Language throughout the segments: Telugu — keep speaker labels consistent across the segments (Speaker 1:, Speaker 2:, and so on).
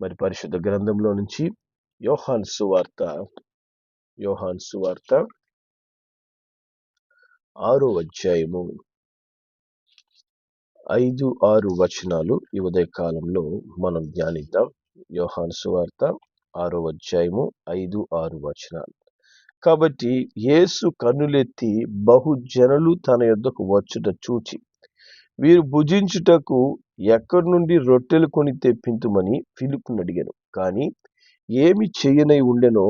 Speaker 1: మరి పరిశుద్ధ గ్రంథంలో నుంచి యోహాన్ సువార్త యోహాన్ సువార్త ఆరో అధ్యాయము ఐదు ఆరు వచనాలు ఈ ఉదయ కాలంలో మనం ధ్యానిద్దాం. యోహాన్ సువార్త ఆరో అధ్యాయము ఐదు ఆరు వచనాలు. కాబట్టి యేసు కన్నులెత్తి బహుజనులు తన యొద్దకు వచ్చుట చూచి వీరు భుజించుటకు ఎక్కడి నుండి రొట్టెలు కొని తెప్పింతుమని ఫిలిప్పును అడిగాను కానీ ఏమి చేయనై ఉండెనో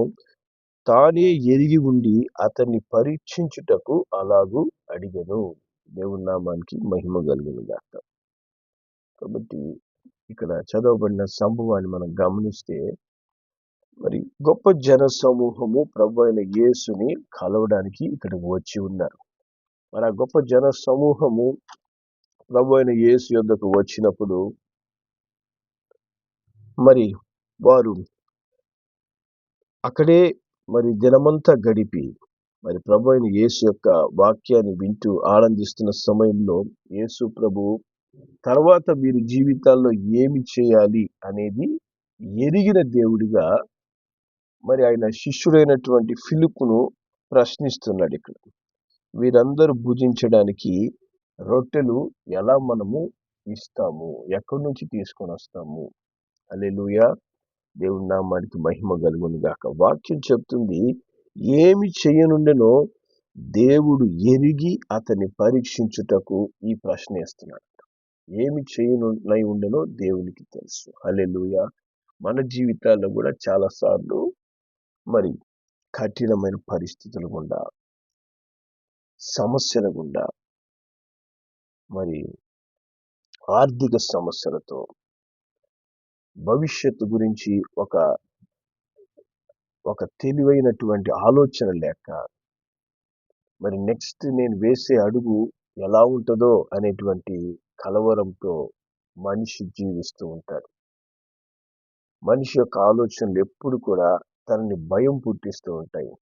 Speaker 1: తానే ఎరిగి ఉండి అతన్ని పరీక్షించుటకు అలాగూ అడిగాను. దేవుని నామానికి మహిమ కలిగిన గాక. కాబట్టి ఇక్కడ చదవబడిన సంభవాన్ని మనం గమనిస్తే మరి గొప్ప జన సమూహము ప్రభు అయిన యేసుని కలవడానికి ఇక్కడికి వచ్చి ఉన్నారు. మరి ఆ గొప్ప జన సమూహము ప్రభు అయిన యేసు యొద్దకు వచ్చినప్పుడు మరి వారు అక్కడే మరి దినమంతా గడిపి మరి ప్రభు అయిన యేసు యొక్క వాక్యాన్ని వింటూ ఆనందిస్తున్న సమయంలో యేసు ప్రభు తర్వాత వీరి జీవితాల్లో ఏమి చేయాలి అనేది ఎరిగిన దేవుడిగా మరి ఆయన శిష్యుడైనటువంటి ఫిలిప్పును ప్రశ్నిస్తున్నాడు ఇక్కడ. వీరందరూ భుజించడానికి రొట్టెలు ఎలా మనము ఇస్తాము? ఎక్కడి నుంచి తీసుకొని వస్తాము? అలెలుయ దేవుని నామానికి మహిమ కలుగును గాక. వాక్యం చెప్తుంది ఏమి చేయనుండెనో దేవుడు ఎరిగి అతన్ని పరీక్షించుటకు ఈ ప్రశ్న వేస్తున్నాడు. ఏమి చేయనున్నై ఉండెనో దేవునికి తెలుసు. అలెలుయ మన జీవితాల్లో కూడా చాలా సార్లు మరి కఠినమైన పరిస్థితులు గుండా సమస్యల గుండా మరి ఆర్థిక సమస్యలతో భవిష్యత్తు గురించి ఒక ఒక తెలివైనటువంటి ఆలోచన లేక మరి నెక్స్ట్ నేను వేసే అడుగు ఎలా ఉంటుందో అనేటువంటి కలవరంతో మనిషి జీవిస్తూ ఉంటాడు. మనిషి యొక్క ఆలోచనలు ఎప్పుడు కూడా తనని భయం పుట్టిస్తూ ఉంటాయి.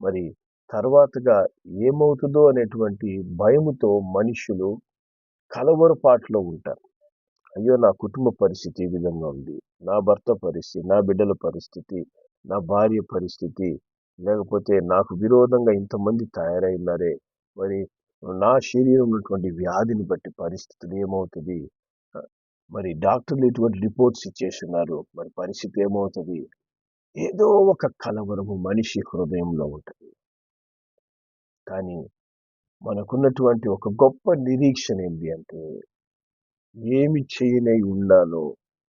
Speaker 1: మరి తర్వాతగా ఏమవుతుందో అనేటువంటి భయముతో మనుషులు కలవరపాట్లో ఉంటారు. అయ్యో! నా కుటుంబ పరిస్థితి ఈ విధంగా ఉంది. నా భర్త పరిస్థితి నా బిడ్డల పరిస్థితి నా భార్య పరిస్థితి లేకపోతే నాకు విరోధంగా ఇంతమంది తయారైనారే మరి నా శరీరం ఉన్నటువంటి వ్యాధిని బట్టి పరిస్థితులు ఏమవుతుంది? మరి డాక్టర్లు ఇటువంటి రిపోర్ట్స్ ఇచ్చేస్తున్నారు మరి పరిస్థితి ఏమవుతుంది? ఏదో ఒక కలవరము మనిషి హృదయంలో ఉంటుంది. కానీ మనకున్నటువంటి ఒక గొప్ప నిరీక్షణ ఏంటి అంటే ఏమి చేయనై ఉండాలో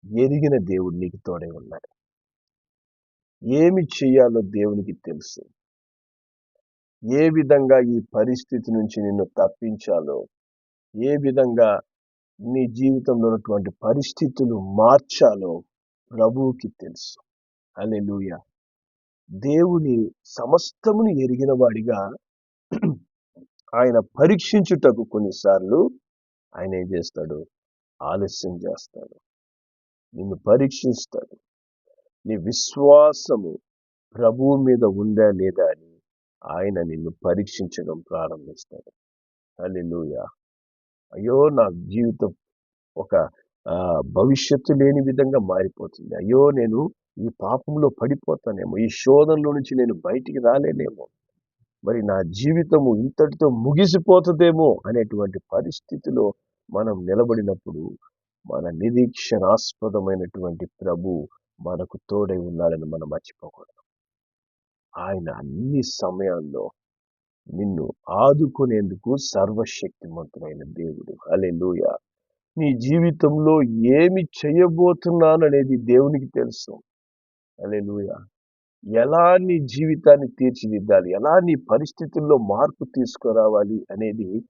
Speaker 1: ఎరిగిన దేవుడు నీకు తోడే ఉన్నాడు. ఏమి చేయాలో దేవునికి తెలుసు. ఏ విధంగా ఈ పరిస్థితి నుంచి నిన్ను తప్పించాలో ఏ విధంగా నీ జీవితంలో ఉన్నటువంటి పరిస్థితులు మార్చాలో ప్రభువుకి తెలుసు. అలెలుయ దేవుని సమస్తమును ఎరిగిన వాడిగా ఆయన పరీక్షించుటకు కొన్నిసార్లు ఆయన ఏం చేస్తాడు? ఆలస్యం చేస్తాడు. నిన్ను పరీక్షిస్తాడు. నీ విశ్వాసము ప్రభువు మీద ఉందా లేదా అని ఆయన నిన్ను పరీక్షించడం ప్రారంభిస్తాడు. అల్లెలుయ అయ్యో నా జీవితం ఒక భవిష్యత్తు లేని విధంగా మారిపోతుంది. అయ్యో నేను ఈ పాపంలో పడిపోతానేమో. ఈ శోధనలో నుంచి నేను బయటికి రాలేనేమో. మరి నా జీవితము ఇంతటితో ముగిసిపోతుందేమో అనేటువంటి పరిస్థితిలో మనం నిలబడినప్పుడు మన నిరీక్షణాస్పదమైనటువంటి ప్రభు మనకు తోడై ఉన్నాడని మనం మర్చిపోకూడదు. ఆయన అన్ని సమయాల్లో నిన్ను ఆదుకునేందుకు సర్వశక్తిమంతుడైన దేవుడు. అలే నీ జీవితంలో ఏమి చేయబోతున్నాననేది దేవునికి తెలుసు. అలే ఎలా నీ జీవితాన్ని తీర్చిదిద్దాలి? ఎలా నీ పరిస్థితుల్లో మార్పు తీసుకురావాలి అనేది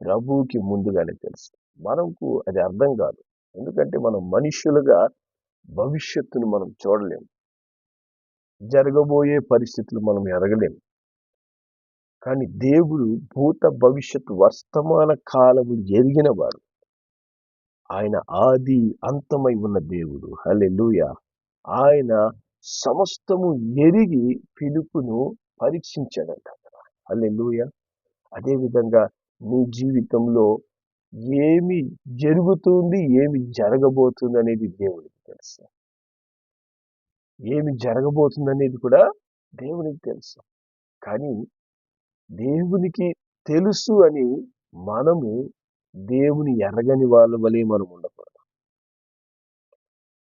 Speaker 1: ప్రభువుకి ముందుగానే తెలుసు. మనకు అది అర్థం కాదు. ఎందుకంటే మనం మనుషులుగా భవిష్యత్తును మనం చూడలేము. జరగబోయే పరిస్థితులు మనం ఎరగలేము. కానీ దేవుడు భూత భవిష్యత్ వర్తమాన కాలము ఎరిగిన వాడు ఆయన ఆది అంతమై ఉన్న దేవుడు. హలెలుయ ఆయన సమస్తము ఎరిగి పిలుపును పరీక్షించాడంట. హలెలుయ అదేవిధంగా నీ జీవితంలో ఏమి జరుగుతుంది ఏమి జరగబోతుంది అనేది దేవుడికి తెలుసు. ఏమి జరగబోతుందనేది కూడా దేవునికి తెలుసు. కానీ దేవునికి తెలుసు అని మనము దేవుని ఎరగని వాళ్ళ వలె మనం ఉండకూడదు.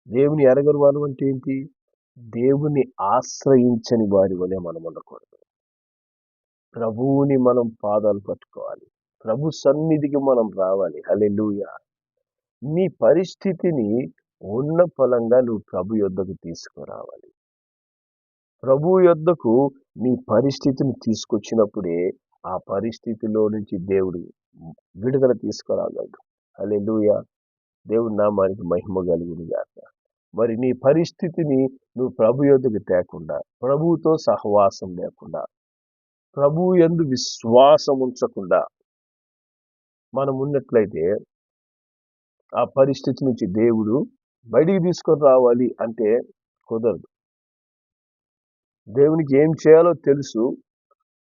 Speaker 1: దేవుని ఎరగని వాళ్ళు అంటే ఏంటి? దేవుని ఆశ్రయించని వారి వలె మనం ఉండకూడదు. ప్రభువుని మనం పాదాలు పట్టుకోవాలి. ప్రభు సన్నిధికి మనం రావాలి. హలెలుయ నీ పరిస్థితిని ఉన్న ఫలంగా నువ్వు ప్రభు యొద్దకు తీసుకురావాలి. ప్రభు యొద్దకు నీ పరిస్థితిని తీసుకొచ్చినప్పుడే ఆ పరిస్థితిలో నుంచి దేవుడు విడుదల తీసుకురాగలడు. హల్లెలూయా. దేవుడి నామానికి మహిమ కలుగును గాక మరి నీ పరిస్థితిని నువ్వు ప్రభు యొద్దకు తేకుండా ప్రభువుతో సహవాసం లేకుండా ప్రభు ఎందు విశ్వాసం ఉంచకుండా మనం ఉన్నట్లయితే ఆ పరిస్థితి నుంచి దేవుడు బయటికి తీసుకొని రావాలి అంటే కుదరదు. దేవునికి ఏం చేయాలో తెలుసు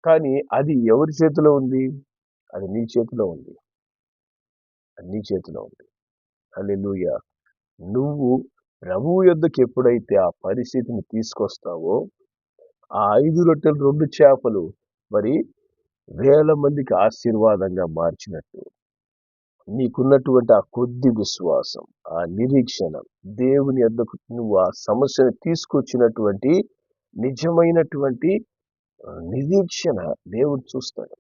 Speaker 1: కానీ అది ఎవరి చేతిలో ఉంది? అది నీ చేతిలో ఉంది. అది నీ చేతిలో ఉంది. హల్లెలూయా. నువ్వు ప్రభువు యొద్దకు ఎప్పుడైతే ఆ పరిస్థితిని తీసుకొస్తావో ఆ ఐదు రొట్టెలు రెండు చేపలు మరి వేల మందికి ఆశీర్వాదంగా మార్చినట్టు. నీకున్నటువంటి ఆ కొద్ది విశ్వాసం ఆ నిరీక్షణ దేవుని వద్దకు నువ్వు ఆ సమస్యను తీసుకొచ్చినటువంటి నిజమైనటువంటి నిరీక్షణ దేవుడు చూస్తాడు.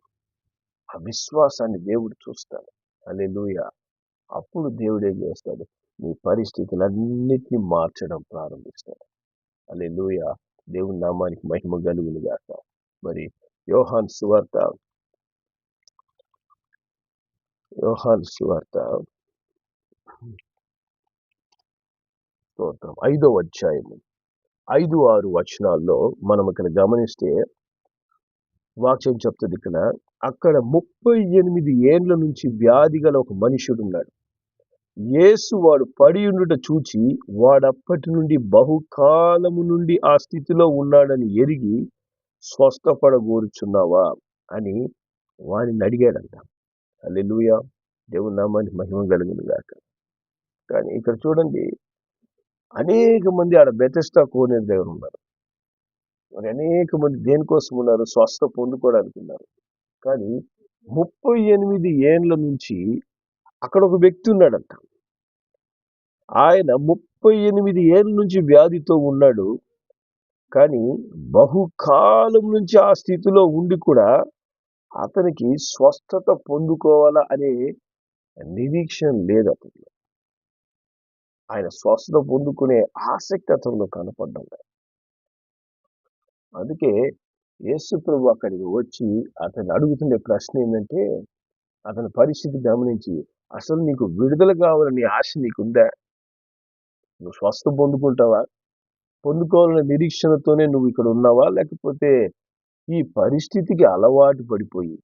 Speaker 1: ఆ విశ్వాసాన్ని దేవుడు చూస్తాడు. అల్లెలుయ అప్పుడు దేవుడు ఏం చేస్తాడు? నీ పరిస్థితులన్నిటిని మార్చడం ప్రారంభిస్తాడు అల్లెలుయ దేవుని నామానికి మహిమ కలుగును గాక. మరి యోహాన్ సువార్త. యోహాన్ సువార్త. స్తోత్రం. ఐదో అధ్యాయము. ఐదు ఆరు వచనాల్లో మనం ఇక్కడ గమనిస్తే వాక్యం చెప్తుంది ఇక్కడ. అక్కడ ముప్పై ఎనిమిది ఏండ్ల నుంచి వ్యాధి గల ఒక మనుషుడు ఉన్నాడు యేసు వాడు పడి ఉండుట చూచి వాడప్పటి నుండి బహుకాలము నుండి ఆ స్థితిలో ఉన్నాడని ఎరిగి స్వస్థపడగోరుచున్నావా అని వారిని అడిగాడంట. అల్లెలుయ దేవుని నామాన్ని మహిమ కలుగును గాక. కానీ ఇక్కడ చూడండి అనేక మంది ఆడ బెతెస్తా కోనే దగ్గర ఉన్నారు. మరి అనేక మంది దేనికోసం ఉన్నారు? స్వస్థ పొందుకోవడానికి ఉన్నారు. కానీ ముప్పై ఎనిమిది ఏండ్ల నుంచి అక్కడ ఒక వ్యక్తి ఉన్నాడంట. ఆయన ముప్పై ఎనిమిది ఏళ్ళ నుంచి వ్యాధితో ఉన్నాడు. కానీ బహుకాలం నుంచి ఆ స్థితిలో ఉండి కూడా అతనికి స్వస్థత పొందుకోవాలా అనే నిరీక్షణ లేదు అతనిలో ఆయన స్వస్థత పొందుకునే ఆసక్తి అతనిలో కనపడ్డం లేదు. అందుకే యేసు ప్రభు అక్కడికి వచ్చి అతను అడుగుతుండే ప్రశ్న ఏంటంటే అతని పరిస్థితి గమనించి అసలు నీకు విడుదల కావాలని ఆశ నీకుందా? నువ్వు స్వస్థ పొందుకుంటావా? పొందుకోవాలనే నిరీక్షణతోనే నువ్వు ఇక్కడ ఉన్నావా? లేకపోతే ఈ పరిస్థితికి అలవాటు పడిపోయి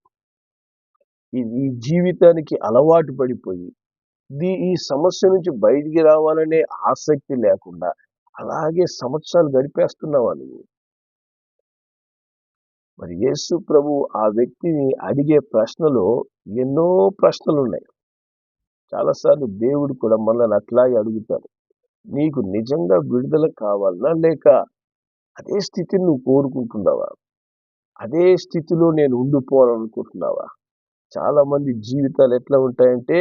Speaker 1: ఈ ఈ జీవితానికి అలవాటు పడిపోయి దీ ఈ సమస్య నుంచి బయటికి రావాలనే ఆసక్తి లేకుండా అలాగే సంవత్సరాలు గడిపేస్తున్నావా నువ్వు? మరి యేసు ప్రభు ఆ వ్యక్తిని అడిగే ప్రశ్నలో ఎన్నో ప్రశ్నలు ఉన్నాయి చాలాసార్లు దేవుడు కూడా మనల్ని అట్లాగే అడుగుతాడు. నీకు నిజంగా విడుదల కావాలనా లేక అదే స్థితిని నువ్వు కోరుకుంటున్నావా? అదే స్థితిలో నేను ఉండిపోవాలనుకుంటున్నావా? చాలామంది జీవితాలు ఎట్లా ఉంటాయంటే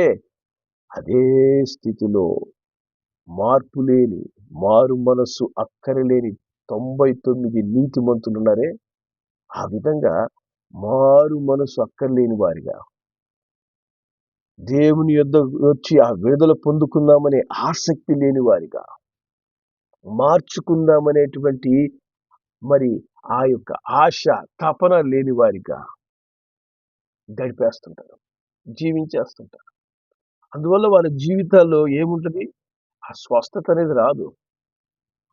Speaker 1: అదే స్థితిలో మార్పు లేని మారు మనస్సు అక్కరలేని తొంభై తొమ్మిది నీతిమంతులు ఉన్నారే. ఆ విధంగా మారు మనసు అక్కర్లేని వారిగా దేవుని యొద్ వచ్చి ఆ విడుదల పొందుకుందామనే ఆసక్తి లేని వారిగా మార్చుకుందామనేటువంటి మరి ఆ యొక్క ఆశ తపన లేని వారిగా గడిపేస్తుంటారు జీవించేస్తుంటారు. అందువల్ల వాళ్ళ జీవితాల్లో ఏముంటుంది? ఆ స్వస్థత అనేది రాదు.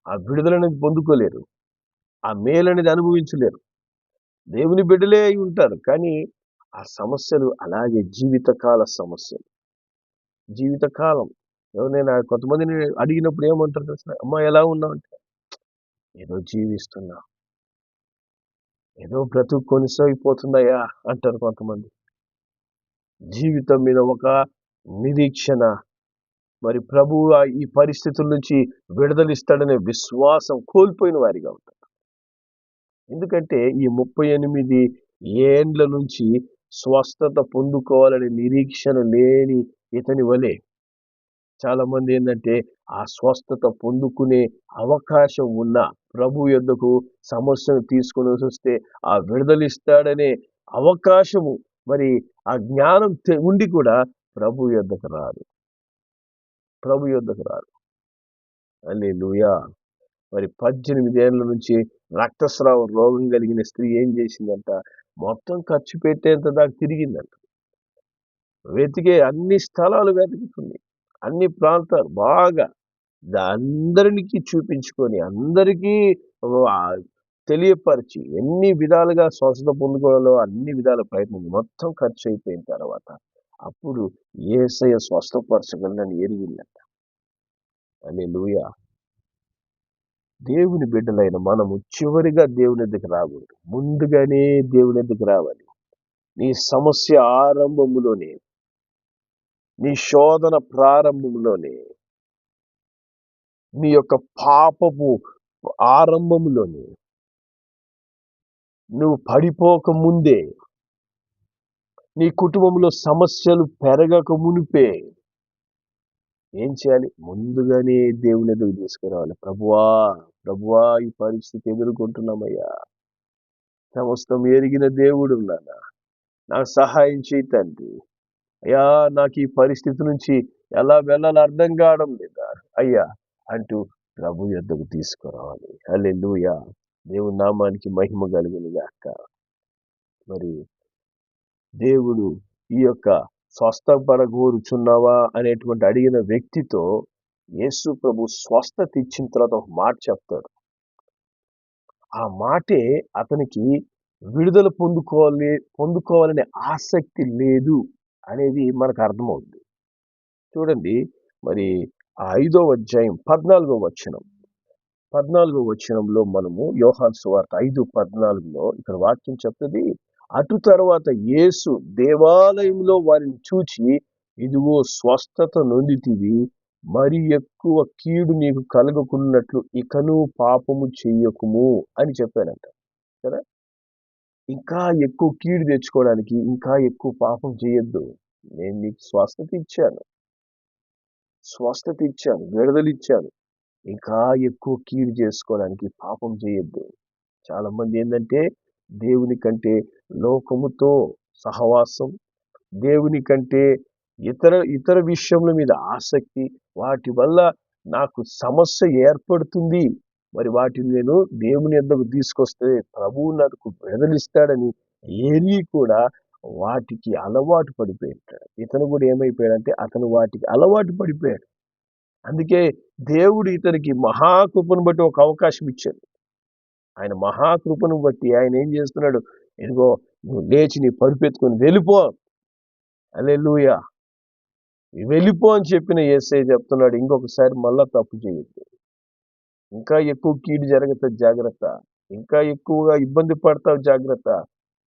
Speaker 1: ఆ విడుదల అనేది పొందుకోలేరు. ఆ మేలు అనేది అనుభవించలేరు. దేవుని బిడ్డలే అయి ఉంటారు. కానీ ఆ సమస్యలు అలాగే జీవితకాల సమస్యలు. జీవితకాలం. ఎవరైనా కొంతమందిని అడిగినప్పుడు ఏమంటారు తెలుసా? అమ్మా ఎలా ఉన్నావు? అంటే ఏదో జీవిస్తున్నా. ఏదో బ్రతుకు కొనసాగిపోతుందయ్యా అంటారు కొంతమంది. జీవితం మీద ఒక నిరీక్షణ. మరి ప్రభు ఈ పరిస్థితుల నుంచి విడుదలిస్తాడనే విశ్వాసం కోల్పోయిన వారిగా ఉంటారు. ఎందుకంటే ఈ ముప్పై ఎనిమిది ఏండ్ల నుంచి స్వస్థత పొందుకోవాలనే నిరీక్షణ లేని ఇతని వలె చాలా మంది ఏంటంటే ఆ స్వస్థత పొందుకునే అవకాశం ఉన్న ప్రభు యొద్దకు సమస్యను తీసుకుని వస్తే ఆ విడుదలిస్తాడనే అవకాశము మరి ఆ జ్ఞానం తె- ఉండి కూడా ప్రభు యొద్దకు రాదు. ప్రభు యొద్దకు రాదు. అల్లెలూయా మరి పద్దెనిమిది ఏళ్ళ నుంచి రక్తస్రావ రోగం కలిగిన స్త్రీ ఏం చేసిందంట? మొత్తం ఖర్చు పెట్టేంత దాకా తిరిగిందంట. వెతికే అన్ని స్థలాలు వెతుకుతుంది. అన్ని ప్రాంతాలు బాగా. దా- అందరికి చూపించుకొని అందరికీ తెలియపరిచి ఎన్ని విధాలుగా స్వస్థత పొందుకోవాలో అన్ని విధాల ప్రయత్నం మొత్తం ఖర్చు అయిపోయిన తర్వాత అప్పుడు ఏసయ స్వస్థపరచగలని ఎరిగిందంట. అని దేవుని బిడ్డలైన మనము చివరిగా దేవుని దగ్గర రాకూడదు. ముందుగానే దేవుని దగ్గర రావాలి. నీ సమస్య ఆరంభములోనే నీ శోధన ప్రారంభంలోనే నీ యొక్క పాపపు ఆరంభంలోనే నువ్వు పడిపోక ముందే నీ కుటుంబంలో సమస్యలు పెరగక మునిపే ఏం చేయాలి? ముందుగానే దేవుని ఎదుగు తీసుకురావాలి. ప్రభువా ప్రభువా ఈ పరిస్థితి ఎదుర్కొంటున్నామయ్యా. సమస్తం ఎరిగిన దేవుడు నాన్న నాకు సహాయం చేయి తండ్రి. అయ్యా నాకు ఈ పరిస్థితి నుంచి ఎలా వెళ్ళాలో అర్థం కావడం లేదా? అయ్యా అంటూ ప్రభు యొద్దకు తీసుకురావాలి. హల్లెలూయా. దేవుని నామానికి మహిమ కలిగిన గాక మరి దేవుడు ఈ యొక్క స్వస్థపడగోరుచున్నావా అనేటువంటి అడిగిన వ్యక్తితో యేసు ప్రభు స్వస్థత ఇచ్చిన తర్వాత ఒక మాట చెప్తాడు. ఆ మాటే అతనికి విడుదల పొందుకోవాలి పొందుకోవాలనే ఆసక్తి లేదు అనేది మనకు అర్థమవుతుంది చూడండి మరి ఆ ఐదో అధ్యాయం పద్నాలుగో వచనం. పద్నాలుగో వచనంలో మనము యోహాన్ సువార్త ఐదు పద్నాలుగులో ఇక్కడ వాక్యం చెప్తుంది అటు తర్వాత యేసు దేవాలయంలో వారిని చూచి ఇదిగో స్వస్థత నొందితివి మరి ఎక్కువ కీడు నీకు కలగకున్నట్లు ఇకను పాపము చెయ్యకుము అని చెప్పానంట కదా? ఇంకా ఎక్కువ కీడు తెచ్చుకోవడానికి ఇంకా ఎక్కువ పాపం చేయొద్దు నేను నీకు స్వస్థత ఇచ్చాను. స్వస్థత ఇచ్చాను విడుదల ఇచ్చాను. ఇంకా ఎక్కువ కీడు చేసుకోవడానికి పాపం చేయొద్దు చాలా మంది ఏంటంటే దేవుని కంటే లోకముతో సహవాసం దేవుని కంటే ఇతర ఇతర విషయముల మీద ఆసక్తి వాటి వల్ల నాకు సమస్య ఏర్పడుతుంది. మరి వాటిని నేను దేవుని ఎద్దకు తీసుకొస్తే ప్రభువు నాకు విడుదలిస్తాడని ఏరి కూడా వాటికి అలవాటు పడిపోయాడు ఇతను కూడా ఏమైపోయాడంటే అతను వాటికి అలవాటు పడిపోయాడు. అందుకే దేవుడు ఇతనికి మహాకృపను బట్టి ఒక అవకాశం ఇచ్చాడు. ఆయన మహాకృపను బట్టి ఆయన ఏం చేస్తున్నాడు? ఇదిగో నువ్వు లేచి నీ పరుపెత్తుకొని వెళ్ళిపో. అలెలుయ వెళ్ళిపో అని చెప్పిన ఏసై చెప్తున్నాడు. ఇంకొకసారి మళ్ళా తప్పు చేయొద్దు. ఇంకా ఎక్కువ కీడు జరుగుతుంది జాగ్రత్త. ఇంకా ఎక్కువగా ఇబ్బంది పడతావు జాగ్రత్త.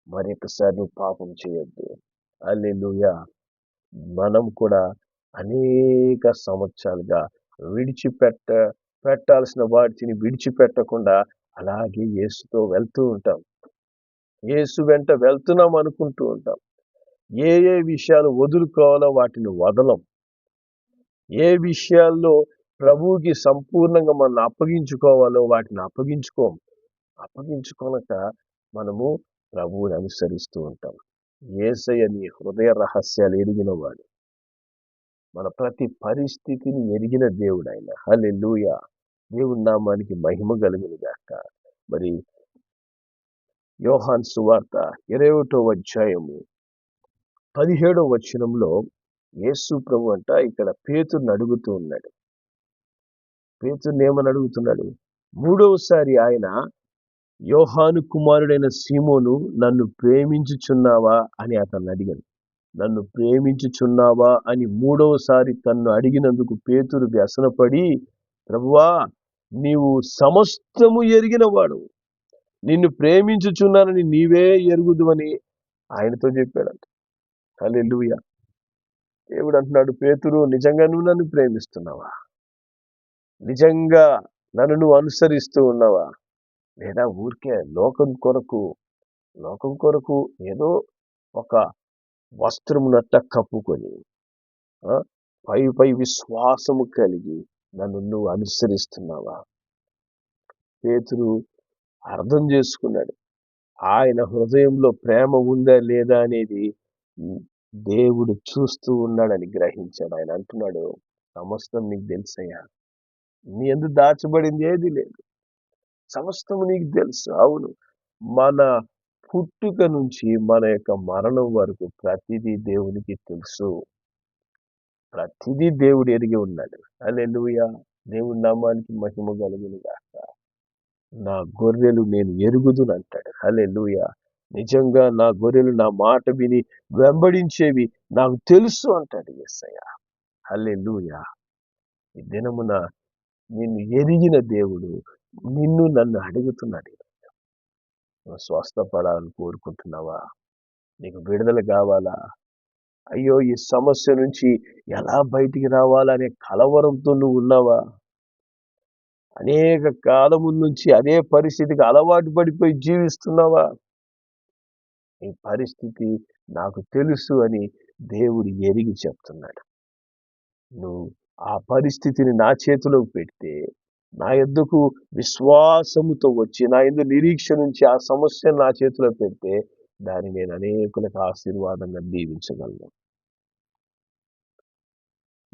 Speaker 1: మరొకసారి నువ్వు పాపం చేయొద్దు. అల్లెలుయ మనం కూడా అనేక సంవత్సరాలుగా విడిచిపెట్ట పెట్టాల్సిన వాటిని విడిచిపెట్టకుండా అలాగే యేసుతో వెళ్తూ ఉంటాం. యేసు వెంట వెళ్తున్నాం అనుకుంటూ ఉంటాం. ఏ ఏ విషయాలు వదులుకోవాలో వాటిని వదలం. ఏ విషయాల్లో ప్రభువుకి సంపూర్ణంగా మనం అప్పగించుకోవాలో వాటిని అప్పగించుకోం. అప్పగించుకోనక మనము ప్రభువుని అనుసరిస్తూ ఉంటాం. ఏసయ్య నీ హృదయ రహస్యాలు ఎరిగిన వాడు మన ప్రతి పరిస్థితిని ఎరిగిన దేవుడు ఆయన. హల్లెలూయ. దేవుని నామానికి మహిమ కలిగిన మరి యోహాన్ సువార్త ఇరవై ఒకటో అధ్యాయము పదిహేడో వచనంలో యేసు ప్రభు అంట ఇక్కడ పేతుని అడుగుతూ ఉన్నాడు. పేతుని ఏమని అడుగుతున్నాడు? మూడవసారి ఆయన యోహాను కుమారుడైన సీమోను నన్ను ప్రేమించుచున్నావా అని అతన్ని అడిగాను. నన్ను ప్రేమించుచున్నావా అని మూడవసారి తన్ను అడిగినందుకు పేతురు వ్యసనపడి ప్రభువా నీవు సమస్తము ఎరిగినవాడు. నిన్ను ప్రేమించుచున్నానని నీవే ఎరుగుదు అని ఆయనతో చెప్పాడంట. హల్లెలూయా. దేవుడు అంటున్నాడు పేతురు నిజంగా నువ్వు నన్ను ప్రేమిస్తున్నావా? నిజంగా నన్ను నువ్వు అనుసరిస్తూ ఉన్నావా? లేదా ఊరికే లోకం కొరకు లోకం కొరకు ఏదో ఒక వస్త్రమునట్ట కప్పుకొని పై పై విశ్వాసము కలిగి నన్ను నువ్వు అనుసరిస్తున్నావా? పేతురు అర్థం చేసుకున్నాడు. ఆయన హృదయంలో ప్రేమ ఉందా లేదా అనేది దేవుడు చూస్తూ ఉన్నాడని గ్రహించాడు. ఆయన అంటున్నాడు సమస్తం నీకు తెలుసయ్యా. నీ ఎందుకు దాచబడింది ఏది లేదు. సమస్తం నీకు తెలుసు. అవును. మన పుట్టుక నుంచి మన యొక్క మరణం వరకు ప్రతిదీ దేవునికి తెలుసు. ప్రతిదీ దేవుడు ఎరిగి ఉన్నాడు. అలెలుయ దేవుడి నామానికి మహిమ కలుగును గాక. నా గొర్రెలు నేను ఎరుగుదును అంటాడు. హలెలుయ నిజంగా నా గొర్రెలు నా మాట విని వెంబడించేవి నాకు తెలుసు అంటాడు ఎస్సయ్య హలెలుయ ఈ దినమున నిన్ను ఎరిగిన దేవుడు నిన్ను నన్ను అడుగుతున్నాడు. నువ్వు స్వస్థపడాలని కోరుకుంటున్నావా? నీకు విడుదల కావాలా? అయ్యో ఈ సమస్య నుంచి ఎలా బయటికి రావాలనే కలవరంతో నువ్వు ఉన్నావా? అనేక కాలము నుంచి అదే పరిస్థితికి అలవాటు పడిపోయి జీవిస్తున్నావా? ఈ పరిస్థితి నాకు తెలుసు అని దేవుడు ఎరిగి చెప్తున్నాడు. నువ్వు ఆ పరిస్థితిని నా చేతిలోకి పెడితే నా ఎద్దుకు విశ్వాసముతో వచ్చి నా ఎందు నిరీక్ష నుంచి ఆ సమస్యను నా చేతిలో పెడితే దాన్ని నేను అనేకులకు ఆశీర్వాదంగా దీవించగలను.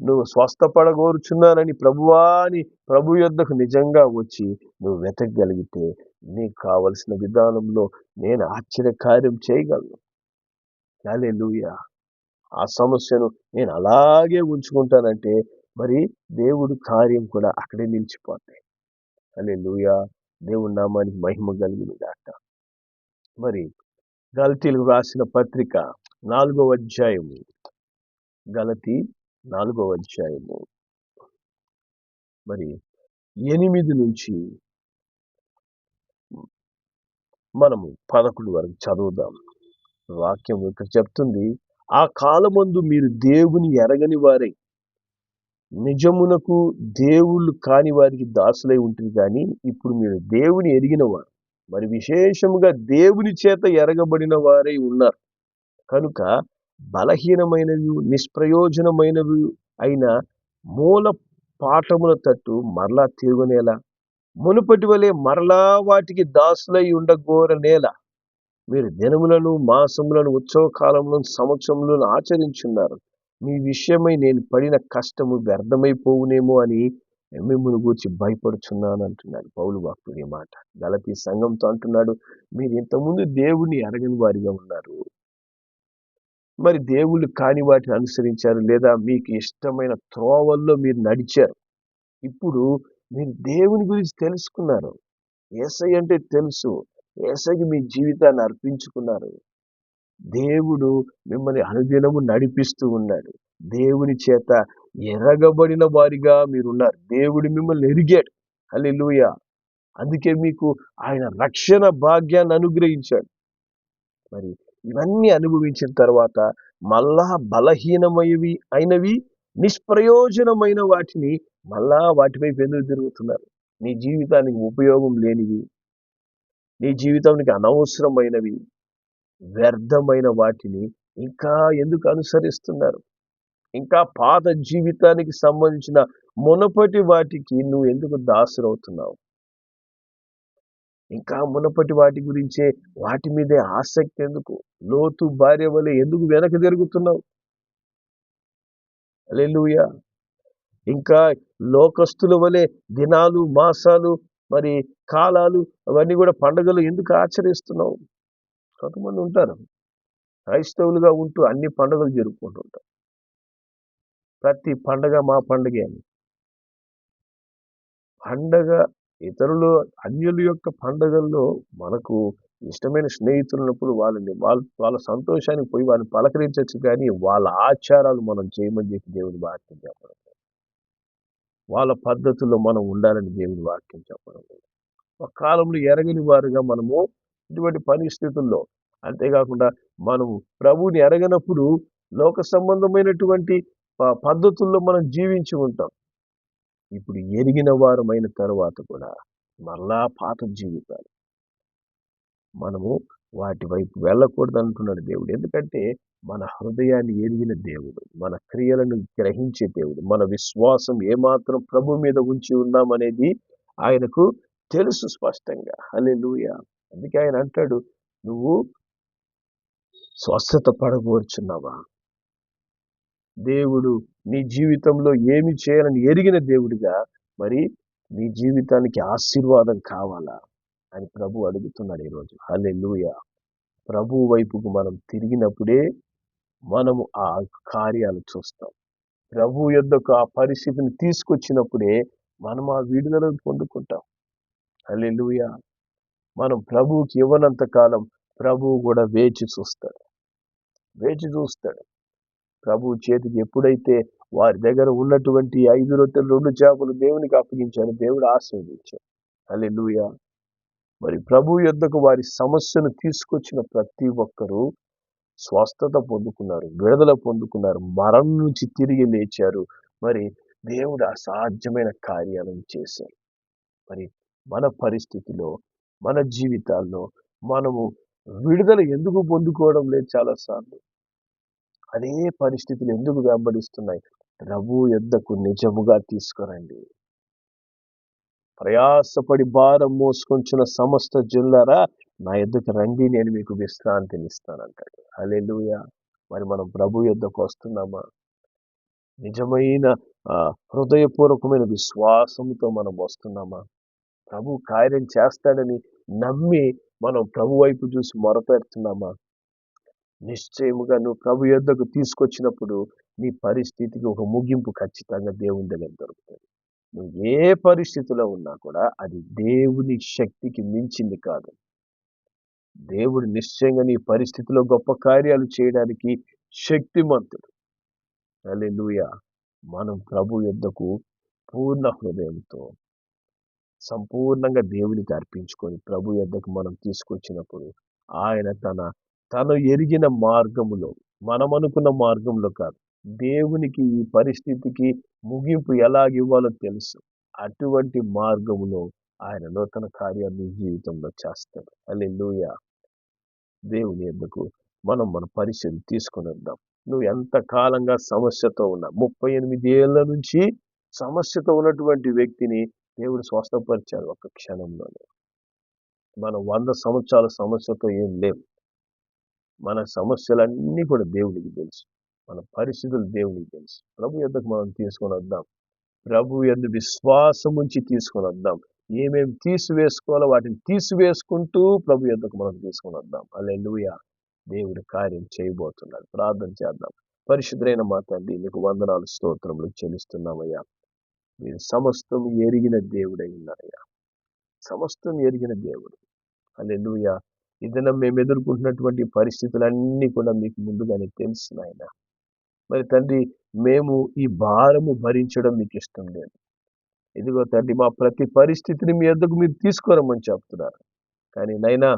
Speaker 1: నువ్వు స్వస్థపడగోరుచున్నానని ప్రభువా అని ప్రభు యొద్దకు నిజంగా వచ్చి నువ్వు వెతకగలిగితే నీకు కావలసిన విధానంలో నేను ఆశ్చర్యకార్యం చేయగలను. హల్లెలూయా. ఆ సమస్యను నేను అలాగే ఉంచుకుంటానంటే మరి దేవుడు కార్యం కూడా అక్కడే నిలిచిపోతాయి హల్లెలూయా. దేవుడి నామానికి మహిమ కలిగింది గాక మరి గలతీలకు రాసిన పత్రిక నాలుగవ అధ్యాయము. గలతి నాలుగవ అధ్యాయము. మరి ఎనిమిది నుంచి మనము పదకొండు వరకు చదువుదాం. వాక్యం ఇక్కడ చెప్తుంది ఆ కాలమందు మీరు దేవుని ఎరగని వారే. నిజమునకు దేవుళ్ళు కాని వారికి దాసులై ఉంటుంది కానీ ఇప్పుడు మీరు దేవుని ఎరిగిన వారు మరి విశేషముగా దేవుని చేత ఎరగబడిన వారై ఉన్నారు. కనుక బలహీనమైనవి నిష్ప్రయోజనమైనవి అయిన మూల పాఠముల తట్టు మరలా తిరుగునేలా. మునుపటి వలె మరలా వాటికి దాసులై ఉండగోరనేలా మీరు దినములను మాసములను ఉత్సవ కాలములను సంవత్సరములను ఆచరించున్నారు. మీ విషయమై నేను పడిన కష్టము వ్యర్థమైపోవునేమో అని మిమ్మల్ని గూర్చి భయపడుచున్నాను అంటున్నాడు పౌలు భక్తుడి మాట. గలతీ సంఘంతో అంటున్నాడు మీరు ఇంతకుముందు దేవుణ్ణి అరగని వారిగా ఉన్నారు. మరి దేవుళ్ళు కాని వాటిని అనుసరించారు లేదా మీకు ఇష్టమైన త్రోవల్లో మీరు నడిచారు? ఇప్పుడు మీరు దేవుని గురించి తెలుసుకున్నారు. ఏసై అంటే తెలుసు. ఏసైకి మీ జీవితాన్ని అర్పించుకున్నారు. దేవుడు మిమ్మల్ని అనుదినము నడిపిస్తూ ఉన్నాడు. దేవుని చేత ఎరగబడిన వారిగా మీరున్నారు. దేవుడు మిమ్మల్ని ఎరిగాడు. హల్లెలూయా! అందుకే మీకు ఆయన రక్షణ భాగ్యాన్ని అనుగ్రహించాడు. మరి ఇవన్నీ అనుభవించిన తర్వాత మళ్ళా బలహీనమైనవి అయినవి నిష్ప్రయోజనమైన వాటిని మళ్ళా వాటిపైపు ఎందుకు తిరుగుతున్నారు? నీ జీవితానికి ఉపయోగం లేనివి నీ జీవితానికి అనవసరమైనవి వ్యర్థమైన వాటిని ఇంకా ఎందుకు అనుసరిస్తున్నారు? ఇంకా పాత జీవితానికి సంబంధించిన మునపటి వాటికి నువ్వు ఎందుకు దాసురవుతున్నావు? ఇంకా మునపటి వాటి గురించే వాటి మీదే ఆసక్తి ఎందుకు? లోతు భార్య వలె ఎందుకు వెనక జరుగుతున్నావు? అలెలుయా ఇంకా లోకస్తుల వలె దినాలు మాసాలు మరి కాలాలు అవన్నీ కూడా పండుగలు ఎందుకు ఆచరిస్తున్నావు? కొంతమంది ఉంటారు. క్రైస్తవులుగా ఉంటూ అన్ని పండుగలు జరుపుకుంటుంటారు ప్రతి పండగ మా పండగే అని పండగ ఇతరులు అన్యుల యొక్క పండుగల్లో మనకు ఇష్టమైన స్నేహితులు ఉన్నప్పుడు వాళ్ళని వాళ్ళ వాళ్ళ సంతోషానికి పోయి వాళ్ళని పలకరించవచ్చు కానీ వాళ్ళ ఆచారాలు మనం చేయమని చెప్పి దేవుని వాక్యం చెప్పడం లేదు. వాళ్ళ పద్ధతుల్లో మనం ఉండాలని దేవుని వాక్యం చెప్పడం లేదు. ఒక కాలంలో ఎరగని వారుగా మనము ఇటువంటి పరిస్థితుల్లో అంతేకాకుండా మనం ప్రభువుని ఎరగనప్పుడు లోక సంబంధమైనటువంటి పద్ధతుల్లో మనం జీవించి ఉంటాం ఇప్పుడు ఎరిగిన వారమైన తర్వాత కూడా మరలా పాత జీవితాలు. మనము వాటి వైపు వెళ్ళకూడదు అంటున్నాడు దేవుడు. ఎందుకంటే మన హృదయాన్ని ఎరిగిన దేవుడు మన క్రియలను గ్రహించే దేవుడు మన విశ్వాసం ఏమాత్రం ప్రభు మీద ఉంచి ఉన్నామనేది ఆయనకు తెలుసు స్పష్టంగా. అలే అందుకే ఆయన అంటాడు నువ్వు స్వస్థత పడగోర్చున్నావా? దేవుడు నీ జీవితంలో ఏమి చేయాలని ఎరిగిన దేవుడిగా మరి నీ జీవితానికి ఆశీర్వాదం కావాలా అని ప్రభు అడుగుతున్నాడు ఈరోజు. లూయ ప్రభు వైపుకు మనం తిరిగినప్పుడే మనము ఆ కార్యాలు చూస్తాం. ప్రభు యొద్దకు ఆ పరిస్థితిని తీసుకొచ్చినప్పుడే మనం ఆ విడుదల పొందుకుంటాం. హలే లూయ మనం ప్రభువుకి ఇవ్వనంత కాలం ప్రభువు కూడా వేచి చూస్తాడు. వేచి చూస్తాడు. ప్రభు చేతికి ఎప్పుడైతే వారి దగ్గర ఉన్నటువంటి ఐదు రొట్టెలు రెండు చేపలు దేవునికి అప్పగించారు దేవుడు ఆశీర్వదించాడు. అల్లెలుయ మరి ప్రభు యొద్దకు వారి సమస్యను తీసుకొచ్చిన ప్రతి ఒక్కరూ స్వస్థత పొందుకున్నారు విడుదల పొందుకున్నారు మరణం నుంచి తిరిగి లేచారు. మరి దేవుడు అసాధ్యమైన కార్యాలను చేశారు మరి మన పరిస్థితిలో మన జీవితాల్లో మనము విడుదల ఎందుకు పొందుకోవడం లేదు చాలాసార్లు. అదే పరిస్థితులు ఎందుకు వెంబడిస్తున్నాయి? ప్రభు యొద్దకు నిజముగా తీసుకురండి. ప్రయాసపడి భారం మోసుకొంచున్న సమస్త జిల్లారా నా యొద్దకు రండి నేను మీకు విశ్రాంతిని ఇస్తాను అంటాడు అలెలుయ మరి మనం ప్రభు యొద్దకు వస్తున్నామా? నిజమైన హృదయపూర్వకమైన విశ్వాసంతో మనం వస్తున్నామా? ప్రభు కార్యం చేస్తాడని నమ్మి మనం ప్రభు వైపు చూసి మొరపెడుతున్నామా? నిశ్చయముగా నువ్వు ప్రభు యొద్దకు తీసుకొచ్చినప్పుడు నీ పరిస్థితికి ఒక ముగింపు ఖచ్చితంగా దేవుని దగ్గర దొరుకుతుంది. నువ్వు ఏ పరిస్థితిలో ఉన్నా కూడా అది దేవుని శక్తికి మించింది కాదు. దేవుడు నిశ్చయంగా నీ పరిస్థితిలో గొప్ప కార్యాలు చేయడానికి శక్తిమంతుడు. అలే మనం ప్రభు యొద్దకు పూర్ణ హృదయంతో సంపూర్ణంగా దేవునికి అర్పించుకొని ప్రభు యొద్దకు మనం తీసుకొచ్చినప్పుడు ఆయన తన తను ఎరిగిన మార్గములో మనం అనుకున్న మార్గంలో కాదు. దేవునికి ఈ పరిస్థితికి ముగింపు ఎలాగివ్వాలో తెలుసు. అటువంటి మార్గములో ఆయన నూతన కార్యాన్ని జీవితంలో చేస్తాడు. హల్లెలూయా. దేవుని ఎందుకు మనం మన పరిస్థితి తీసుకుని వద్దాం నువ్వు ఎంత కాలంగా సమస్యతో ఉన్నా ముప్పై ఎనిమిది ఏళ్ళ నుంచి సమస్యతో ఉన్నటువంటి వ్యక్తిని దేవుడు స్వస్థపరిచాడు ఒక క్షణంలోనే. మనం వంద సంవత్సరాల సమస్యతో ఏం లేవు మన సమస్యలన్నీ కూడా దేవునికి తెలుసు. మన పరిస్థితులు దేవునికి తెలుసు. ప్రభు యొద్దకు మనం తీసుకొని వద్దాం. ప్రభు ఎందు విశ్వాసం ఉంచి తీసుకొని వద్దాం. ఏమేమి తీసివేసుకోవాలో వాటిని తీసివేసుకుంటూ ప్రభు యొద్దకు మనం తీసుకొని వద్దాం. అల్లెలుయ దేవుడి కార్యం చేయబోతున్నాడు. ప్రార్థన చేద్దాం. పరిశుద్ధైన మా తండ్రి నీకు వందనాలు స్తోత్రములు చెల్లిస్తున్నామయ్యా. మీరు సమస్తం ఎరిగిన దేవుడై ఉన్నారయ్యా. సమస్తం ఎరిగిన దేవుడు. అల్లెలుయ ఈ దినం మేము ఎదుర్కొంటున్నటువంటి పరిస్థితులన్నీ కూడా మీకు ముందుగానే తెలుసు నాయన. మరి తండ్రి మేము ఈ భారము భరించడం మీకు ఇష్టం లేదు. ఇదిగో తండ్రి మా ప్రతి పరిస్థితిని మీ ఎద్దకు మీరు తీసుకురమ్మని చెప్తున్నారు. కానీ నైనా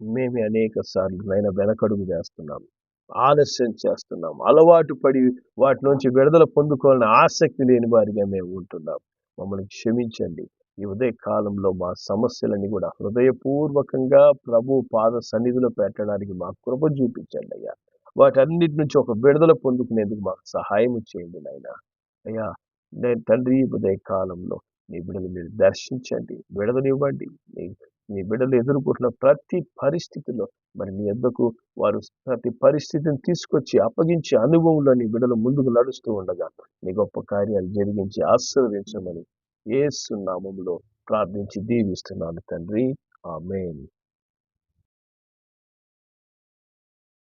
Speaker 1: మేమే అనేక సార్లు నైనా వెనకడుగు వేస్తున్నాం ఆలస్యం చేస్తున్నాం అలవాటు పడి వాటి నుంచి విడుదల పొందుకోవాలని ఆసక్తి లేని వారిగా మేము ఉంటున్నాం. మమ్మల్ని క్షమించండి. ఈ ఉదయ కాలంలో మా సమస్యలని కూడా హృదయపూర్వకంగా ప్రభు పాద సన్నిధిలో పెట్టడానికి మా కృప చూపించండి అయ్యా. వాటన్నిటి నుంచి ఒక విడుదల పొందుకునేందుకు మాకు సహాయం చేయండి నాయన. అయ్యా నేను తండ్రి ఈ ఉదయ కాలంలో నీ బిడ్డలు మీరు దర్శించండి విడదనివ్వండి. నీ నీ బిడ్డలు ఎదుర్కొంటున్న ప్రతి పరిస్థితిలో మరి నీ ఎద్దకు వారు ప్రతి పరిస్థితిని తీసుకొచ్చి అప్పగించే అనుభవంలో నీ బిడ్డలు ముందుకు నడుస్తూ ఉండగా నీ గొప్ప కార్యాలు జరిగించి ఆశీర్వదించమని ఏసు నామంలో ప్రార్థించి దీవిస్తున్నాను తండ్రి. ఆమెన్.